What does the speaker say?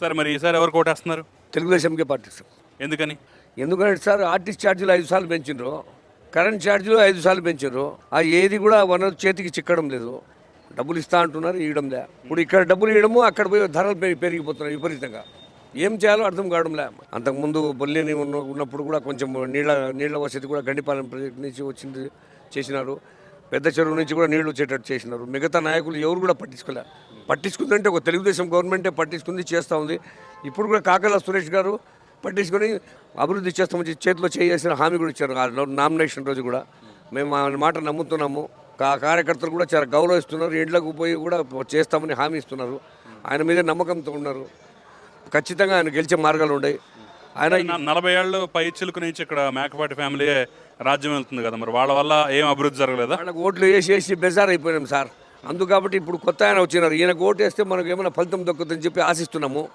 సరే మరి ఈసారి ఎవరు కోటేస్తున్నారు? తెలుగుదేశంకే పాటిస్తాం ఎందుకని? ఎందుకంటే సార్ ఆర్టిస్ట్ ఛార్జీలు ఐదు సార్లు పెంచిండ్రు కరెంట్ ఛార్జీలు ఐదు సార్లు పెంచారు ఆ ఏది కూడా వనరు చేతికి చిక్కడం లేదు. డబ్బులు ఇస్తా అంటున్నారు ఇవ్వడం లే. ఇప్పుడు ఇక్కడ డబ్బులు ఇవ్వడము అక్కడ పోయి ధరలు పెరిగి పెరిగిపోతున్నాయి విపరీతంగా. ఏం చేయాలో అర్థం కావడం లే. అంతకుముందు బొల్లేని ఉన్న ఉన్నప్పుడు కూడా కొంచెం నీళ్ళ నీళ్ళ వసతి కూడా గండిపాలెం ప్రాజెక్ట్ నుంచి వచ్చింది చేసినారు. పెద్ద చెరువు నుంచి కూడా నీళ్ళు వచ్చేటట్టు చేసినారు. మిగతా నాయకులు ఎవరు కూడా పట్టించుకోలే. పట్టించుకుందంటే ఒక తెలుగుదేశం గవర్నమెంటే పట్టించుకుంది చేస్తూ ఉంది. ఇప్పుడు కూడా కాకల సురేష్ గారు పట్టించుకొని అభివృద్ధి చేస్తామని చేతిలో చేసిన హామీ కూడా ఇచ్చారు. ఆ నామినేషన్ రోజు కూడా మేము ఆ మాట నమ్ముతున్నాము. కా- కార్యకర్తలు కూడా చాలా గౌరవిస్తున్నారు. ఇండ్లకు పోయి కూడా చేస్తామని హామీ ఇస్తున్నారు. ఆయన మీద నమ్మకంతో ఉన్నారు. ఖచ్చితంగా ఆయన గెలిచే మార్గాలు ఉన్నాయి. ఆయన నలభై ఏళ్ళు పై చిలుకు నుంచి ఇక్కడ మేకపాటి ఫ్యామిలీ రాజ్యం వెళ్తుంది కదా మరి. వాళ్ళ వల్ల ఏం అభివృద్ధి జరగలేదా? వాళ్ళకి ఓట్లు వేసి వేసి బెజార్ అయిపోయినాం సార్. అందు కాబట్టి ఇప్పుడు కొత్త ఆయన వచ్చినారు. ఈయనకు ఓటు వేస్తే మనకు ఏమైనా ఫలితం దక్కుతుందని చెప్పి ఆశిస్తున్నాము.